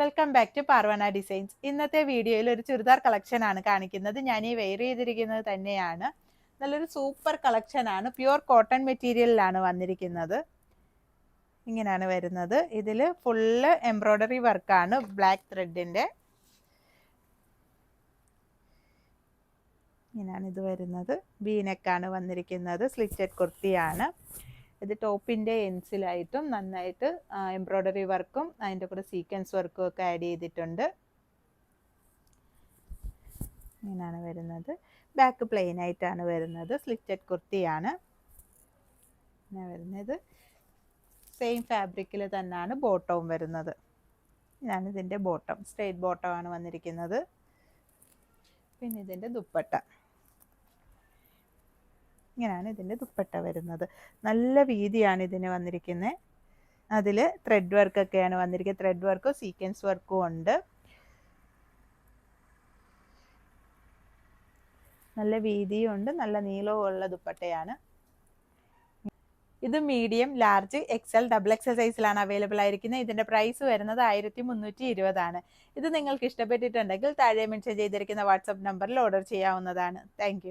Welcome back to Parvana designs ഇന്നത്തെ വീഡിയോയിൽ ഒരു ചുരിദാർ കളക്ഷൻ ആണ് കാണിക്കുന്നത്. ഞാൻ ഈ വെയർ ചെയ്തിരിക്കുന്നത് തന്നെയാണ്. നല്ലൊരു സൂപ്പർ കളക്ഷൻ ആണ്. പ്യുവർ കോട്ടൺ മെറ്റീരിയലിലാണ് വന്നിരിക്കുന്നത്. ഇങ്ങനെയാണ് വരുന്നത്. ഇതിൽ ഫുള്ള് എംബ്രോയ്ഡറി വർക്കാണ് ബ്ലാക്ക് ത്രെഡിന്റെ ഇങ്ങനെയാണ് ഇത് വരുന്നത്. ബീനെക്കാണ് വന്നിരിക്കുന്നത്. സ്ലിറ്റഡ് കുർത്തിയാണ്. ഇത് ടോപ്പിന്റെ എൻസിലായിട്ടും നന്നായിട്ട് എംബ്രോയ്ഡറി വർക്കും അതിന്റെ കൂടെ സീക്വൻസ് വർക്കും ഒക്കെ ആഡ് ചെയ്തിട്ടുണ്ട്. ഇങ്ങനെയാണ് വരുന്നത്. ബാക്ക് പ്ലെയിൻ ആയിട്ടാണ് വരുന്നത്. സ്ലിറ്റഡ് കുർത്തിയാണ്. ഇങ്ങനെ വരുന്നത്. സെയിം ഫാബ്രിക്കിൽ തന്നെയാണ് ബോട്ടവും വരുന്നത്. ഇതിന്റെ ബോട്ടം. സ്ട്രെയിറ്റ് ബോട്ടമാണ് വന്നിരിക്കുന്നത്. പിന്നെ ഇതിന്റെ ദുപ്പട്ട. ഇങ്ങനെയാണ് ഇതിന്റെ ദുപ്പട്ട വരുന്നത്. നല്ല വീതിയാണ് ഇതിന് വന്നിരിക്കുന്നത് അതിൽ ത്രെഡ് വർക്കൊക്കെയാണ് വന്നിരിക്കുന്നത്. ത്രെഡ് വർക്കും സീക്വൻസ് വർക്കും ഉണ്ട്. നല്ല വീതിയും ഉണ്ട്. നല്ല നീളവും ഉള്ള ദുപ്പട്ടയാണ്. ഇത് medium large XL double XL സൈസിലാണ് അവൈലബിൾ ആയിരിക്കുന്നത് ഇതിന്റെ പ്രൈസ് വരുന്നത് ആയിരത്തി മുന്നൂറ്റി ഇരുപതാണ് ഇത് നിങ്ങൾക്ക് ഇഷ്ടപ്പെട്ടിട്ടുണ്ടെങ്കിൽ താഴെ മെൻഷൻ ചെയ്തിരിക്കുന്ന വാട്സപ്പ് നമ്പറിൽ ഓർഡർ ചെയ്യാവുന്നതാണ്. താങ്ക്